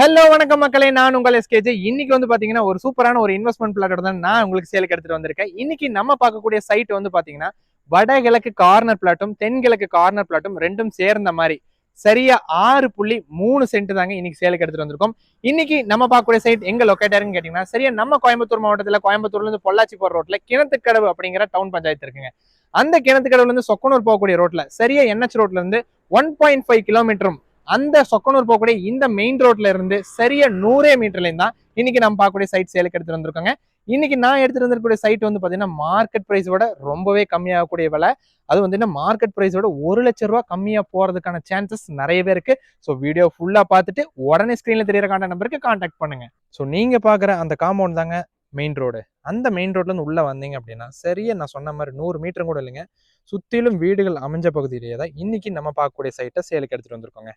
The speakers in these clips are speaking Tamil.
ஹலோ வணக்கம் மக்களே. நான் உங்கள் எஸ்கேஜி இன்னைக்கு வந்து பாத்தீங்கன்னா ஒரு சூப்பரான ஒரு இன்வெஸ்ட்மெண்ட் பிளாட்டோட தான் நான் உங்களுக்கு சேலுக்கு எடுத்துட்டு வந்திருக்கேன். இன்னைக்கு நம்ம பார்க்கக்கூடிய சைட் வந்து பாத்தீங்கன்னா வடகிழக்கு கார்னர் பிளாட்டும் தென்கிழக்கு கார்னர் பிளாட்டும் ரெண்டும் சேர்ந்த மாதிரி சரியா ஆறு புள்ளி மூணு சென்ட் தாங்க இன்னைக்கு சேலுக்கு எடுத்துட்டு வந்திருக்கோம். இன்னைக்கு நம்ம பார்க்கக்கூடிய சைட் எங்க லொக்கேட்டர்னு கேட்டீங்கன்னா சரியா நம்ம கோயம்புத்தூர் மாவட்டத்துல கோயம்புத்தூர்ல இருந்து பொள்ளாச்சி போற ரோட்ல கிணத்துக்கடவு அப்படிங்கிற டவுன் பஞ்சாயத்து இருக்குங்க. அந்த கிணத்துக்கடவுல இருந்து சொக்கனூர் போகக்கூடிய ரோட்ல சரியா என்ஹெச் ரோட்ல இருந்து ஒன் பாயிண்ட் ஃபைவ் கிலோமீட்டரும் அந்த சொக்கனூர் போகக்கூடிய இந்த மெயின் ரோட்ல இருந்து சரியா நூறே மீட்டர்ல தான் இன்னைக்கு நம்ம பார்க்கக்கூடிய சைட் சேலுக்கு எடுத்துட்டு வந்திருக்கோங்க. இன்னைக்கு நான் எடுத்துட்டு வந்திருக்கக்கூடிய சைட் வந்து பாத்தீங்கன்னா மார்க்கெட் ப்ரைஸோட ரொம்பவே கம்மியாகக்கூடிய விலை. அது வந்து என்ன மார்க்கெட் பிரைஸோட ஒரு லட்ச ரூபா கம்மியா போறதுக்கான சான்சஸ் நிறையவே இருக்கு. ஸோ வீடியோ ஃபுல்லா பார்த்துட்டு உடனே ஸ்க்ரீனில் தெரியற கான்டாக்ட் நம்பருக்கு கான்டாக்ட் பண்ணுங்க. ஸோ நீங்க பாக்குற அந்த காம்பவுண்ட் தாங்க மெயின் ரோடு அந்த மெயின் ரோட்ல இருந்து உள்ள வந்தீங்க அப்படின்னா சரியா நான் சொன்ன மாதிரி நூறு மீட்டரும் கூட இல்லைங்க. சுத்திலும் வீடுகள் அமைஞ்ச பகுதியிலேயே தான் இன்னைக்கு நம்ம பார்க்கக்கூடிய சைட்டை சேலுக்கு எடுத்துட்டு வந்திருக்கோங்க.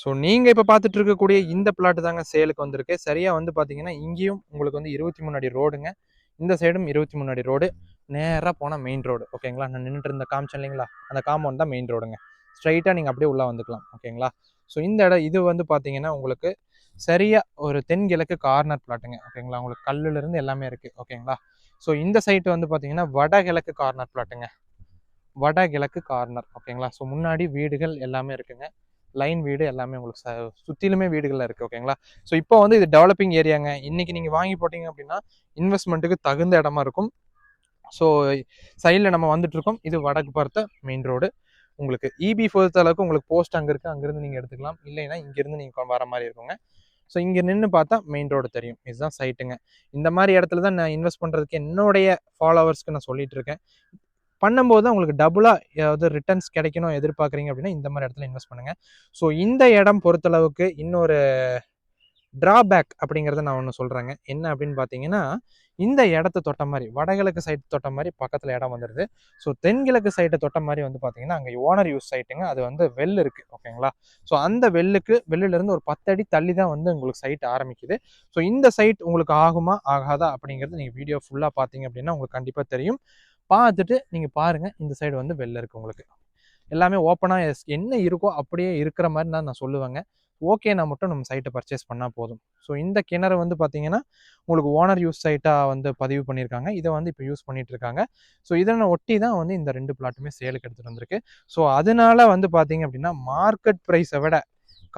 ஸோ நீங்கள் இப்போ பார்த்துட்டு இருக்கக்கூடிய இந்த பிளாட் தாங்க சேலுக்கு வந்திருக்கு. சரியாக வந்து பார்த்தீங்கன்னா இங்கேயும் உங்களுக்கு வந்து இருபத்தி மூணு அடி ரோடுங்க. இந்த சைடும் இருபத்தி மூணு அடி ரோடு. நேராக போனால் மெயின் ரோடு ஓகேங்களா நான் நின்றுட்டு இருந்த காமிச்சேன் இல்லைங்களா? அந்த காம்பவுண்ட் தான் மெயின் ரோடுங்க ஸ்ட்ரைட்டாக நீங்கள் அப்படியே உள்ளே வந்துக்கலாம். ஓகேங்களா ஸோ இந்த இடம் இது வந்து பார்த்தீங்கன்னா உங்களுக்கு சரியாக ஒரு தென்கிழக்கு கார்னர் பிளாட்டுங்க ஓகேங்களா உங்களுக்கு கல்லுலேருந்து எல்லாமே இருக்குது ஓகேங்களா ஸோ இந்த சைட்டு வந்து பார்த்தீங்கன்னா வடகிழக்கு கார்னர் பிளாட்டுங்க வடகிழக்கு கார்னர் ஓகேங்களா ஸோ முன்னாடி வீடுகள் எல்லாமே இருக்குங்க. லைன் வீடு எல்லாமே உங்களுக்கு ச- வீடுகளில் இருக்குது ஓகேங்களா ஸோ இப்போ வந்து இது டெவலப்பிங் ஏரியாங்க இன்றைக்கி நீங்கள் வாங்கி போட்டீங்க அப்படின்னா இன்வெஸ்ட்மெண்ட்டுக்கு தகுந்த இடமா இருக்கும். ஸோ சைடில் நம்ம வந்துட்டுருக்கோம் இது வடக்கு பார்த்த மெயின் ரோடு உங்களுக்கு இபி பொறுத்த அளவுக்கு உங்களுக்கு போஸ்ட் அங்கே இருக்குது அங்கேருந்து நீங்கள் எடுத்துக்கலாம். இல்லைன்னா இங்கேருந்து நீங்கள் வர மாதிரி இருக்குங்க. ஸோ இங்கே நின்று பார்த்தா மெயின் ரோடு தெரியும். இதுதான் சைட்டுங்க இந்த மாதிரி இடத்துல தான் நான் இன்வெஸ்ட் பண்ணுறதுக்கு என்னுடைய ஃபாலோவர்ஸ்க்கு நான் சொல்லிட்டு இருக்கேன். பண்ணும்போது தான் உங்களுக்கு டபுளாக ஏதாவது ரிட்டர்ன்ஸ் கிடைக்கணும் எதிர்பார்க்குறீங்க அப்படின்னா இந்த மாதிரி இடத்துல இன்வெஸ்ட் பண்ணுங்கள் ஸோ இந்த இடம் பொறுத்தளவுக்கு இன்னொரு ட்ராபேக் அப்படிங்கிறத நான் ஒன்று சொல்கிறேங்க என்ன அப்படின்னு பார்த்தீங்கன்னா இந்த இடத்த தொட்ட மாதிரி வடகிழக்கு சைடு தொட்ட மாதிரி பக்கத்தில் இடம் வந்துடுது ஸோ தென்கிழக்கு சைட்டை தொட்ட மாதிரி வந்து பார்த்தீங்கன்னா அங்கே ஓனர் யூஸ் சைட்டுங்க அது வந்து வெல் இருக்குது ஓகேங்களா ஸோ அந்த வெல்லுக்கு வெள்ளிலேருந்து ஒரு பத்தடி தள்ளி தான் வந்து உங்களுக்கு சைட் ஆரம்பிக்குது. ஸோ இந்த சைட் உங்களுக்கு ஆகுமா ஆகாதா அப்படிங்கிறது நீங்கள் வீடியோ ஃபுல்லாக பார்த்தீங்க அப்படின்னா உங்களுக்கு கண்டிப்பாக தெரியும். பார்த்துட்டு நீங்கள் பாருங்கள் இந்த சைடு வந்து வெளில இருக்குது உங்களுக்கு. எல்லாமே ஓப்பனாக என்ன இருக்கோ அப்படியே இருக்கிற மாதிரி தான் நான் சொல்லுவேங்க. ஓகேனா மட்டும் நம்ம சைட்டை பர்ச்சேஸ் பண்ணால் போதும். ஸோ இந்த கிணறு வந்து பார்த்தீங்கன்னா உங்களுக்கு ஓனர் யூஸ் சைட்டாக வந்து பதிவு பண்ணியிருக்காங்க இதை வந்து இப்போ யூஸ் பண்ணிட்டு இருக்காங்க. ஸோ இதனை ஒட்டி தான் வந்து இந்த ரெண்டு பிளாட்டுமே சேலுக்கு எடுத்துகிட்டு வந்திருக்கு. ஸோ அதனால வந்து பார்த்தீங்க அப்படின்னா மார்க்கெட் ப்ரைஸை விட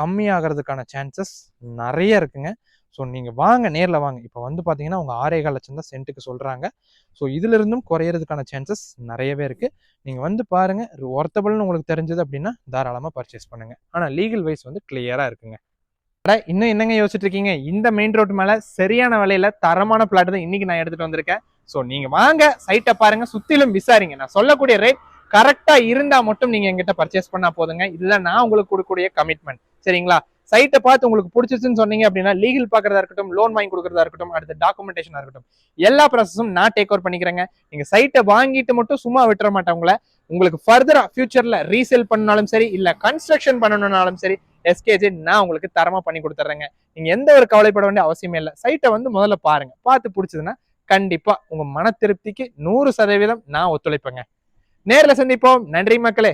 கம்மியாகிறதுக்கான சான்சஸ் நிறைய இருக்குங்க. ஸோ நீங்கள் வாங்க நேரில் வாங்க. இப்போ வந்து பார்த்தீங்கன்னா உங்கள் ஆறேகால் லட்சம் தான் சென்ட்டுக்கு சொல்கிறாங்க ஸோ இதிலிருந்தும் குறையிறதுக்கான சான்சஸ் நிறையவே இருக்குது நீங்கள் வந்து பாருங்கள் ஒர்த்தபிள்னு உங்களுக்கு தெரிஞ்சது அப்படின்னா தாராளமாக பர்ச்சேஸ் பண்ணுங்கள் ஆனால் லீகல் வைஸ் வந்து கிளியராக இருக்குங்க. இன்னும் என்னங்க யோசிச்சுட்டு இருக்கீங்க? இந்த மெயின் ரோட் மேல சரியான விலையில தரமான பிளாட் தான் இன்னைக்கு நான் எடுத்துட்டு வந்திருக்கேன். ஸோ நீங்க வாங்க சைட்டை பாருங்க சுத்திலும் விசாரிங்க. நான் சொல்லக்கூடிய ரேட் கரெக்டா இருந்தா மட்டும் நீங்க எங்கிட்ட பர்ச்சேஸ் பண்ணா போதுங்க. இதுல நான் உங்களுக்கு கொடுக்கக்கூடிய கமிட்மெண்ட் சரிங்களா? சைட்டை பார்த்து உங்களுக்கு பிடிச்சிச்சுன்னு சொன்னீங்க அப்படின்னா லீகல் பார்க்கறதா இருக்கட்டும் லோன் வாங்கி கொடுக்கறதா இருக்கட்டும் அடுத்த டாக்குமெண்டேஷனாக இருக்கட்டும் எல்லா ப்ராசஸும் நான் டேக் ஓவர் பண்ணிக்கிறேங்க. நீங்கள் சைட்டை வாங்கிட்டு மட்டும் சும்மா விட்டுற மாட்டேன் உங்களை உங்களுக்கு ஃபர்தரா ஃபியூச்சரில் ரீசேல் பண்ணாலும் சரி இல்ல கன்ஸ்ட்ரக்ஷன் பண்ணணும்னாலும் சரி எஸ்கேஜி நான் உங்களுக்கு தரமா பண்ணி கொடுத்துட்றேங்க நீங்க எந்த ஒரு கவலைப்பட வேண்டிய அவசியமே இல்லை. சைட்டை வந்து முதல்ல பாருங்க. பார்த்து பிடிச்சதுன்னா கண்டிப்பா உங்க மன திருப்திக்கு நூறு சதவீதம் நான் ஒத்துழைப்பேங்க. நேர்ல சந்திப்போம். நன்றி மக்களே.